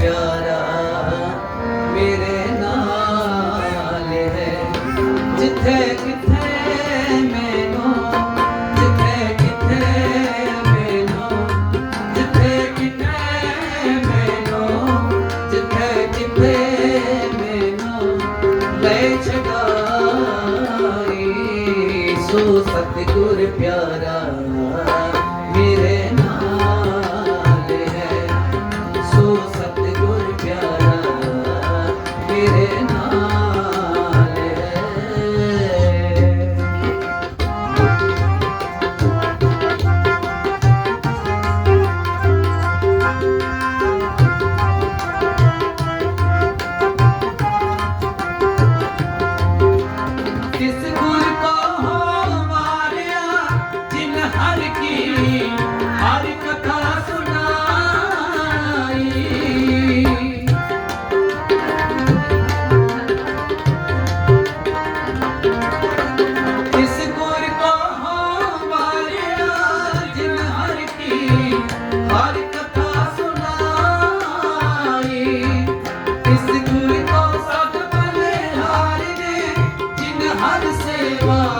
ਪਿਆਰਾ ਮੇਰੇ ਨਾਲ ਹੈ। ਜਿੱਥੇ ਕਿੱਥੇ ਮੈਨੂੰ, ਜਿੱਥੇ ਕਿੱਥੇ ਮੈਨੂੰ, ਜਿੱਥੇ ਕਿੱਥੇ ਮੈਨੂੰ, ਜਿੱਥੇ ਕਿੱਥੇ ਮੈਨੂੰ ਲੈ ਛਡਾਈ ਸੋ 마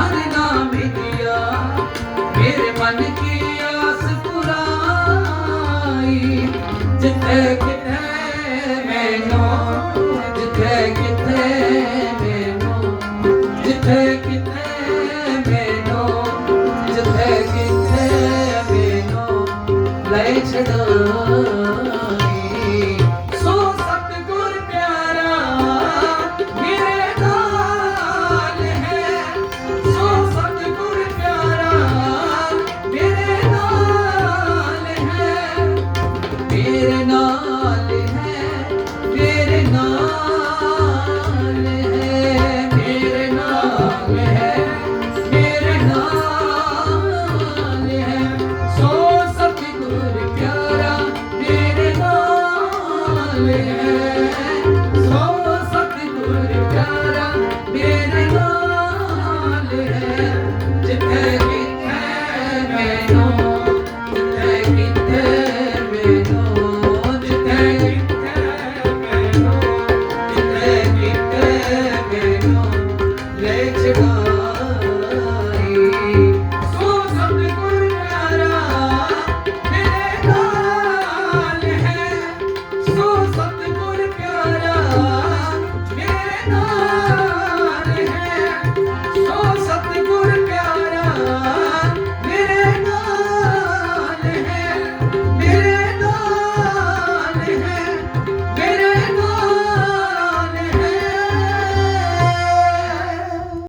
ਪਿਆਰ ਨਾ ਮਿਲਿਆ ਮੇਰੇ ਮਨ ਕੀ ਆਸ ਪੁਰਾਈ। ਜਿੱਥੇ ਜਿੱਥੇ Yeah.